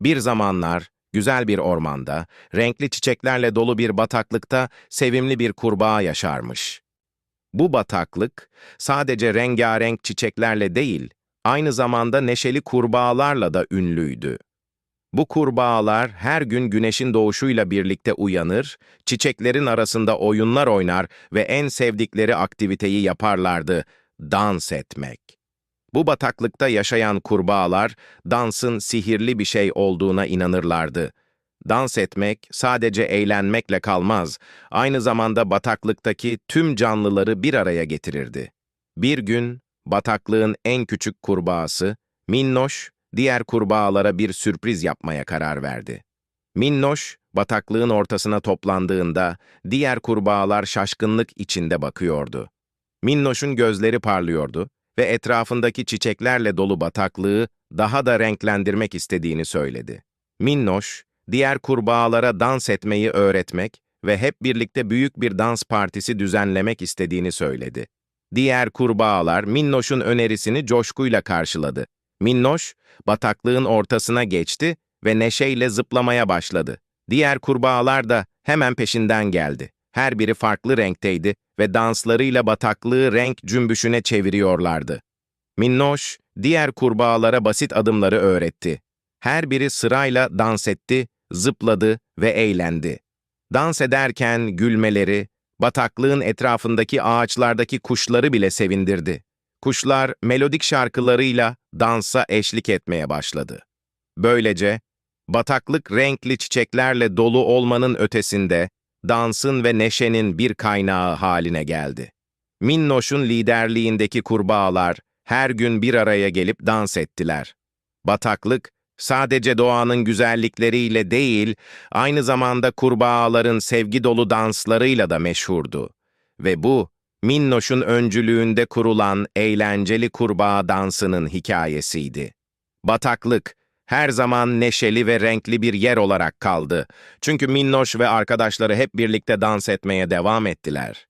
Bir zamanlar, güzel bir ormanda, renkli çiçeklerle dolu bir bataklıkta sevimli bir kurbağa yaşarmış. Bu bataklık, sadece rengarenk çiçeklerle değil, aynı zamanda neşeli kurbağalarla da ünlüydü. Bu kurbağalar her gün güneşin doğuşuyla birlikte uyanır, çiçeklerin arasında oyunlar oynar ve en sevdikleri aktiviteyi yaparlardı, dans etmek. Bu bataklıkta yaşayan kurbağalar, dansın sihirli bir şey olduğuna inanırlardı. Dans etmek sadece eğlenmekle kalmaz, aynı zamanda bataklıktaki tüm canlıları bir araya getirirdi. Bir gün, bataklığın en küçük kurbağası, Minnoş, diğer kurbağalara bir sürpriz yapmaya karar verdi. Minnoş, bataklığın ortasına toplandığında diğer kurbağalar şaşkınlık içinde bakıyordu. Minnoş'un gözleri parlıyordu ve etrafındaki çiçeklerle dolu bataklığı daha da renklendirmek istediğini söyledi. Minnoş, diğer kurbağalara dans etmeyi öğretmek ve hep birlikte büyük bir dans partisi düzenlemek istediğini söyledi. Diğer kurbağalar Minnoş'un önerisini coşkuyla karşıladı. Minnoş, bataklığın ortasına geçti ve neşeyle zıplamaya başladı. Diğer kurbağalar da hemen peşinden geldi. Her biri farklı renkteydi ve danslarıyla bataklığı renk cümbüşüne çeviriyorlardı. Minnoş, diğer kurbağalara basit adımları öğretti. Her biri sırayla dans etti, zıpladı ve eğlendi. Dans ederken gülmeleri, bataklığın etrafındaki ağaçlardaki kuşları bile sevindirdi. Kuşlar melodik şarkılarıyla dansa eşlik etmeye başladı. Böylece, bataklık renkli çiçeklerle dolu olmanın ötesinde, dansın ve neşenin bir kaynağı haline geldi. Minnoş'un liderliğindeki kurbağalar her gün bir araya gelip dans ettiler. Bataklık, sadece doğanın güzellikleriyle değil, aynı zamanda kurbağaların sevgi dolu danslarıyla da meşhurdu. Ve bu, Minnoş'un öncülüğünde kurulan eğlenceli kurbağa dansının hikayesiydi. Bataklık, her zaman neşeli ve renkli bir yer olarak kaldı. Çünkü Minnoş ve arkadaşları hep birlikte dans etmeye devam ettiler.